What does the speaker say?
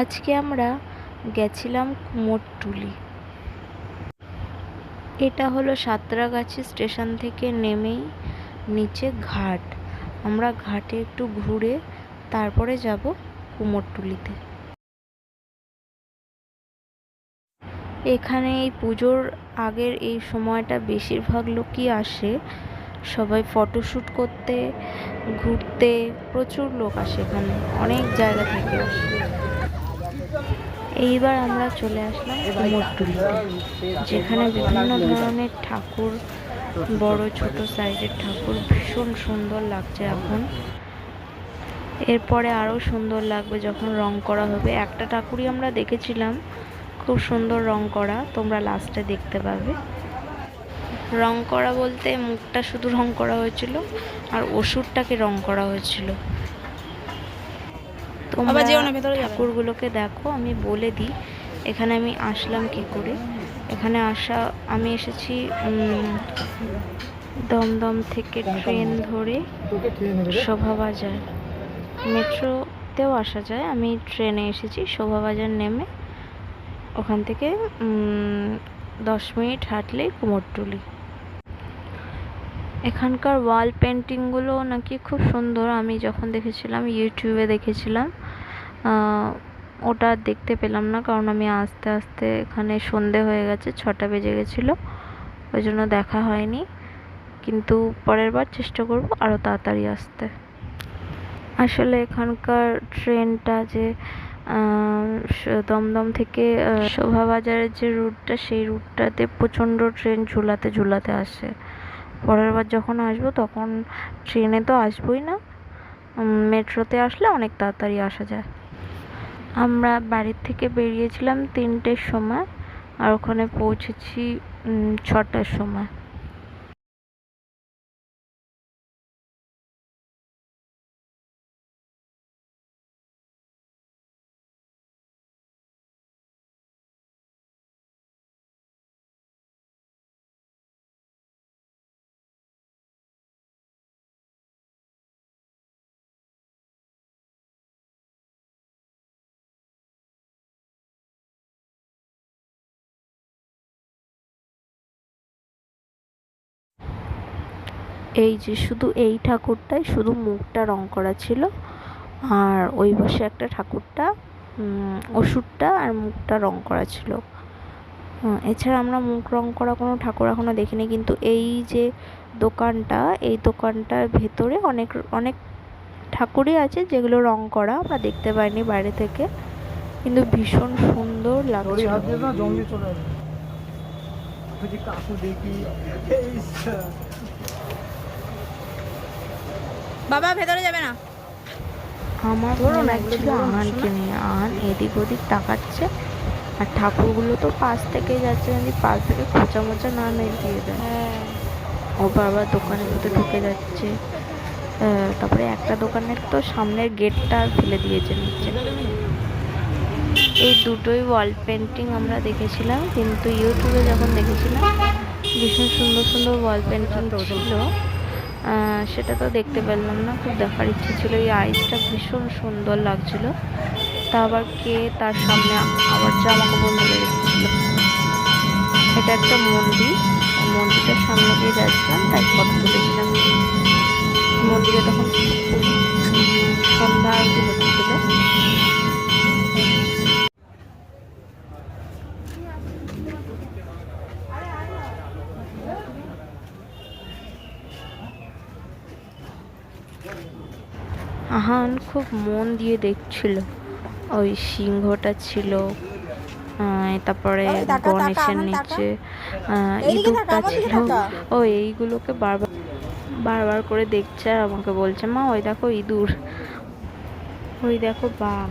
আজকে আমরা গেছিলাম কুমোরটুলি এটা হলো সাঁতরাগাছি স্টেশন থেকে নেমেই নিচে ঘাট। আমরা ঘাটে একটু ঘুরে তারপরে যাব কুমোরটুলিতে এখানে এই পুজোর আগের এই সময়টা বেশিরভাগ লোকই আসে। সবাই ফটোশ্যুট করতে, ঘুরতে, প্রচুর লোক আসে এখানে। অনেক জায়গা থেকে আসে। এইবার আমরা চলে আসলাম কুমোরটুলিতে যেখানে বিভিন্ন ধরনের ঠাকুর, বড় ছোট সাইজের ঠাকুর ভীষণ সুন্দর লাগছে এখন। এরপরে আরও সুন্দর লাগবে যখন রং করা হবে। একটা ঠাকুরই আমরা দেখেছিলাম, খুব সুন্দর রং করা, তোমরা লাস্টে দেখতে পাবে। রং করা বলতে মুখটা শুধু রং করা হয়েছিল, আর ওষুধটাকে রং করা হয়েছিল। তোমরা। ঠাকুরগুলোকে দেখো আমি বলে দিই এখানে আমি আসলাম কি করে? এখানে আসা আমি এসেছি দমদম থেকে ট্রেন ধরে শোভাবাজার। মেট্রোতেও আসা যায় আমি ট্রেনে এসেছি শোভাবাজার নেমে ওখান থেকে দশ মিনিট হাঁটলেই কুমোরটুলি। এখানকার ওয়াল পেন্টিংগুলো নাকি খুব সুন্দর আমি যখন দেখেছিলাম ইউটিউবে দেখেছিলাম ওটা আর দেখতে পেলাম না, কারণ আমি আস্তে আস্তে এখানে সন্ধে হয়ে গেছে, ছটা বেজে গেছিল, ওই জন্য দেখা হয়নি। কিন্তু পরের বার চেষ্টা করব আরও তাড়াতাড়ি আসতে। আসলে এখানকার ট্রেনটা যে দমদম থেকে শোভাবাজারের যে রুটটা, সেই রুটটাতে প্রচণ্ড ট্রেন ঝুলাতে ঝুলাতে আসে। পরের বার যখন আসব তখন ট্রেনে তো আসবোই না মেট্রোতে আসলে অনেক তাড়াতাড়ি আসা যায়। আমরা বাড়ির থেকে বেরিয়েছিলাম তিনটের সময় আর ওখানে পৌঁছেছি ছটার সময়। এই যে শুধু এই ঠাকুরটাই, শুধু মুখটা রং করা ছিল। আর ওই পাশে একটা ঠাকুরটা ওষুধটা আর মুখটা রং করা ছিল। এছাড়া আমরা মুখ রং করা কোনো ঠাকুর এখনও দেখিনি, কিন্তু এই যে দোকানটা, এই দোকানটার ভেতরে অনেক অনেক ঠাকুরই আছে যেগুলো রং করা আমরা দেখতে পাইনি বাইরে থেকে। কিন্তু ভীষণ সুন্দর স্যার। বাবা ভেতরে যাবে না। আমার ধরো না, লাগছিল ধরো নিয়ে আহান এদিক ওদিক তাকাচ্ছে। আর ঠাকুরগুলো তো পাশ থেকে যাচ্ছে যদি পাশ থেকে খোঁচা মোচা না মেরে দিয়ে দেয়। হ্যাঁ। ও বাবা দোকানের মধ্যে ঢুকে যাচ্ছে। তারপরে একটা দোকানের তো সামনের গেটটা ফেলে দিয়েছে নিচে। এই দুটোই ওয়াল পেন্টিং আমরা দেখেছিলাম কিন্তু ইউটিউবে যখন দেখেছিলাম ভীষণ সুন্দর সুন্দর ওয়াল পেন্টিং ছিল। সেটা তো দেখতে পেলাম না, খুব দেখার ইচ্ছে ছিল। এই আইসটা ভীষণ সুন্দর লাগছিল। তা আবার কে তার সামনে আবার জামা কাপড় মেলে রেখেছিল এটা একটা মন্দির। মন্দিরটার সামনে দিয়ে যাচ্ছিলাম, তাই ফটো তুলেছিলাম। মন্দিরে তখন সন্ধ্যা আরতি হচ্ছিল। আহান খুব মন দিয়ে দেখছিল। ওই সিংহটা ছিল তারপরে গণেশের নিচে ইঁদুরটা ছিল। ও এইগুলোকে বারবার বারবার করে দেখছে আর আমাকে বলছে মা ওই দেখো ইঁদুর। ওই দেখো বাঘ।